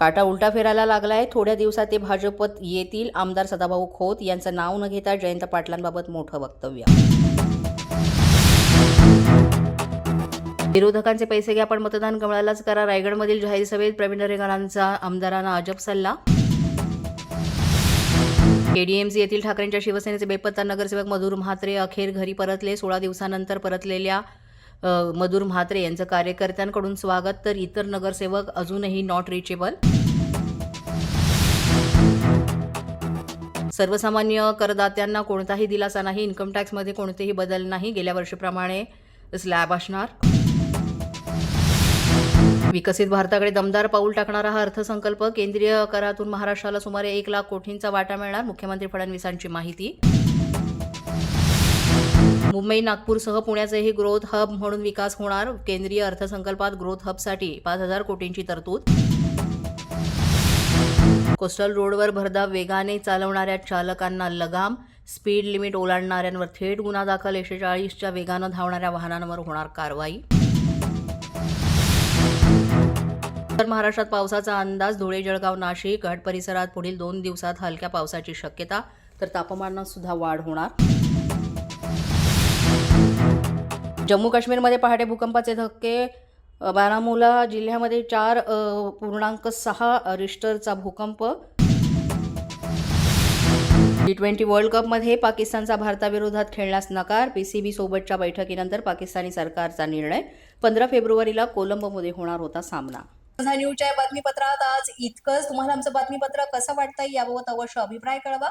काटा उलटा फिरायला लागलाय. थोड्या दिवसात ते भाजपत येतील. आमदार सदाभाऊ खोत यांचं नाव न घेता जयंत पाटलांबाबत मोठं वक्तव्य. विरोधकांचे पैसे घ्या पण मतदान कमळालाच करा. रायगडमधील जाहीर सभेत प्रवीण दरेकरांचा आमदारांना अजब सल्ला. केडीएमसी येथील ठाकरेंच्या शिवसेनेचे बेपत्ता नगरसेवक मधुर म्हात्रे अखेर घरी परतले. सोळा दिवसानंतर परतलेल्या मधुर म्हात्रे यांचं कार्यकर्त्यांकडून स्वागत. तर इतर नगरसेवक अजूनही नॉट रिचेबल सर्वसामान्य करदात्यांना कोणताही दिलासा नाही इन्कम टॅक्समध्ये कोणतेही बदल नाही गेल्या वर्षीप्रमाणे स्लॅब असणार. विकसित भारताकडे दमदार पाऊल टाकणारा हा अर्थसंकल्प केंद्रीय करातून महाराष्ट्राला सुमारे एक लाख कोटींचा वाटा मिळणार मुख्यमंत्री फडणवीसांची माहिती. मुंबई नागपूरसह पुण्याचेही ग्रोथ हब म्हणून विकास होणार. केंद्रीय अर्थसंकल्पात ग्रोथ हबसाठी पाच हजार कोटींची तरतूद. कोस्टल रोडवर भरधाव वेगाने चालवणाऱ्या चालकांना लगाम. स्पीड लिमिट ओलांडणाऱ्यांवर थेट गुन्हा दाखल. एकशे चाळीसच्या वेगानं धावणाऱ्या वाहनांवर होणार कारवाई. तर महाराष्ट्रात पावसाचा अंदाज. धुळे जळगाव नाशिक. घाट परिसरात पुढील दोन दिवसात हलक्या पावसाची शक्यता. तर तापमानात सुद्धा वाढ होणार. जम्मू काश्मीरमध्ये पहाटे भूकंपाचे धक्के बारामुला जिल्ह्यामध्ये चार पूर्णांक सहा रिश्टरचा भूकंप. टी ट्वेंटी वर्ल्ड कपमध्ये पाकिस्तानचा भारताविरोधात खेळण्यास नकार पीसीबी सोबतच्या बैठकीनंतर पाकिस्तानी सरकारचा निर्णय. पंधरा फेब्रुवारीला कोलंबोमध्ये होणार होता सामना. माझा न्यूजच्या बातमीपत्रात आज इतकंच. तुम्हाला आमचं बातमीपत्र कसं वाटतंय याबाबत अवश्य अभिप्राय कळवा.